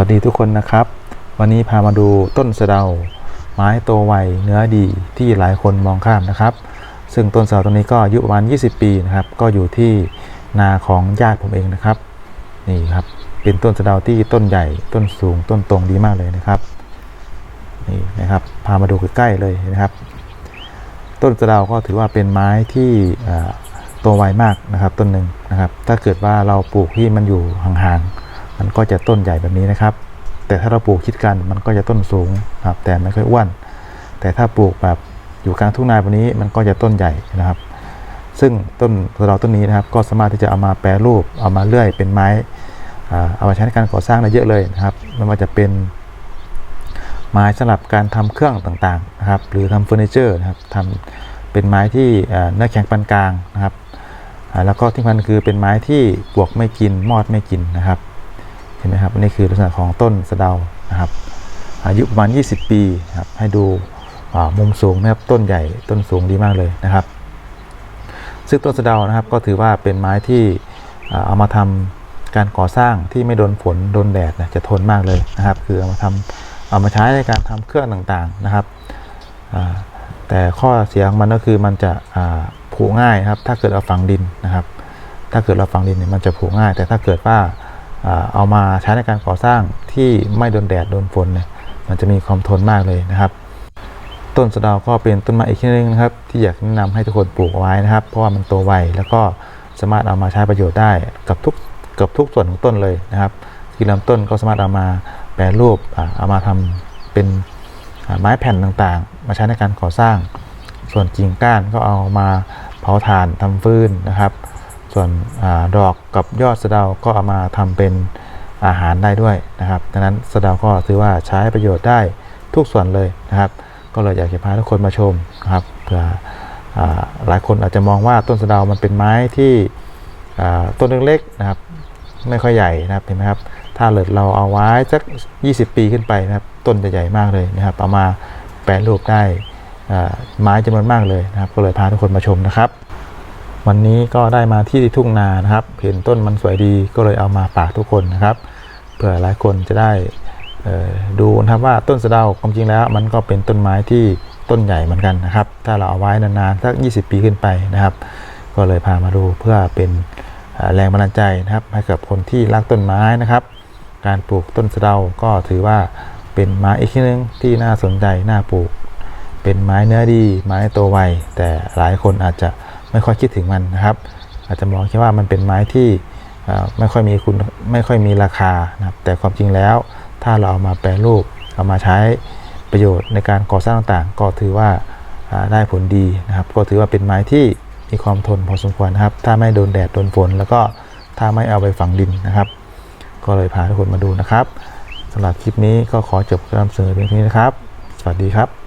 วัสดีทุกคนนะครับ วันนี้พามาดูต้นสะเดา ไม้โตไวเนื้อดีที่หลายคนมองข้ามนะครับ ซึ่งต้นสะเดาต้นนี้ก็อายุประมาณ 20 ปีนะครับ ก็อยู่ที่นาของญาติผมเองนะครับ นี่ครับเป็นต้นสะเดาที่ต้นใหญ่ต้นสูงต้นตรงดีมากเลยนะครับนี่นะครับพามาดูใกล้ๆเลยนะครับ ต้นสะเดาก็ถือว่าเป็นไม้ที่โตไวมากนะครับ ต้นหนึ่งนะครับ ถ้าเกิดว่าเราปลูกที่มันอยู่ห่างๆ มันก็จะต้นใหญ่แบบนี้นะครับ แต่ถ้าเราปลูกชิดกันมันก็จะต้นสูงครับแต่ไม่ค่อยอ้วน แต่ถ้าปลูกแบบอยู่กลางทุ่งนาแบบนี้มันก็จะต้นใหญ่นะครับ ซึ่งต้นสะเดาต้นนี้นะครับก็สามารถที่จะเอามาแปรรูปเอามาเลื่อยเป็นไม้เอามาใช้ในการก่อสร้างได้เยอะเลยนะครับไม่ว่าจะเป็นไม้สำหรับการทำเครื่องต่างๆนะครับ หรือทำเฟอร์นิเจอร์นะครับทำเป็นไม้ที่เอ่อเนื้อแข็งปานกลางนะครับแล้วก็ที่สำคัญคือเป็นไม้ที่ปลวกไม่กินมอดไม่กินนะครับ ห็นไหมครับนี่คือลักษณะของต้นสะเดานะครับ อายุประมาณ 20 ปีครับให้ดูมุมสูงนะครับต้นใหญ่ต้นสูงดีมากเลยนะครับ ซึ่งต้นสะเดานะครับก็ถือว่าเป็นไม้ที่เอามาทำการก่อสร้างที่ไม่โดนฝนโดนแดดนะจะทนมากเลยนะครับ คือเอามาทำเอามาใช้ในการทำเครื่องต่างๆนะครับแต่ข้อเสียของมันก็คือมันจะผุง่ายครับ ถ้าเกิดเอาฝังดินนะครับ ถ้าเกิดเราฝังดินเนี่ยมันจะผุง่าย แต่ถ้าเกิดว่า เอามาใช้ในการก่อสร้างที่ไม่โดนแดดโดนฝนเนี่ยมันจะมีความทนมากเลยนะครับ ต้นสะดาวก็เป็นต้นไม้อีกชนิดหนึงนะครับ ที่อยากแนะนำให้ทุกคนปลูกเอาไว้นะครับ เพราะว่ามันโตไวแล้วก็สามารถเอามาใช้ประโยชน์ได้กับทุกกับทุกส่วนของต้นเลยนะครับที่ลำต้นก็สามารถเอามาแปรรูปเอามาทำเป็นไม้แผ่นต่างๆ มาใช้ในการก่อสร้าง ส่วนกิ่งก้านก็เอามาเผาถ่านทำฟืนนะครับ ส่วนอดอกกับยอดสะเดาก็เอามาทำเป็นอาหารได้ด้วยนะครับ ดังนั้นสะเดาก็ถือว่าใช้ประโยชน์ได้ทุกส่วนเลยนะครับ ก็เลยอยากจะพาทุกคนมาชมนะครับเผื่อหลายคนอาจจะมองว่าต้นสะเดามันเป็นไม้ที่ต้นเล็กๆนะครับ ไม่ค่อยใหญ่นะครับเห็นไหมครับ ถ้าเกิดเราเอาไว้สัก 20 ปีขึ้นไปนะครับ ต้นจะใหญ่มากเลยนะครับเอามาแปรรูปได้ไม้จำนวนมากเลยนะครับ ก็เลยพาทุกคนมาชมนะครับ วันนี้ก็ได้มาที่ทุ่งนานะครับ เห็นต้นมันสวยดีก็เลยเอามาฝากทุกคนนะครับเผื่อหลายคนจะได้ดูนะครับว่าต้นสะเดาความจริงแล้ว มันก็เป็นต้นไม้ที่ต้นใหญ่เหมือนกันนะครับ ถ้าเราเอาไว้นานๆสัก 20 ปีขึ้นไปนะครับ ก็เลยพามาดูเพื่อเป็นแรงบันดาลใจนะครับให้กับคนที่รักต้นไม้นะครับ การปลูกต้นสะเดาก็ถือว่าเป็นไม้อีกชนิดหนึงที่น่าสนใจน่าปลูก เป็นไม้เนื้อดี ไม้โตไวแต่หลายคนอาจจะ ไม่ค่อยคิดถึงมันนะครับ อาจจะมองแค่ว่ามันเป็นไม้ที่ไม่ค่อยมีคุณไม่ค่อยมีราคานะครับแต่ความจริงแล้ว ถ้าเราเอามาแปรรูปเอามาใช้ประโยชน์ในการก่อสร้างต่างๆ ก็ถือว่าได้ผลดีนะครับ ก็ถือว่าเป็นไม้ที่มีความทนพอสมควรนะครับ ถ้าไม่โดนแดดโดนฝน แล้วก็ถ้าไม่เอาไปฝังดินนะครับ ก็เลยพาทุกคนมาดูนะครับสำหรับคลิปนี้ก็ขอจบการนำเสนอเพียงนี้นะครับ สวัสดีครับ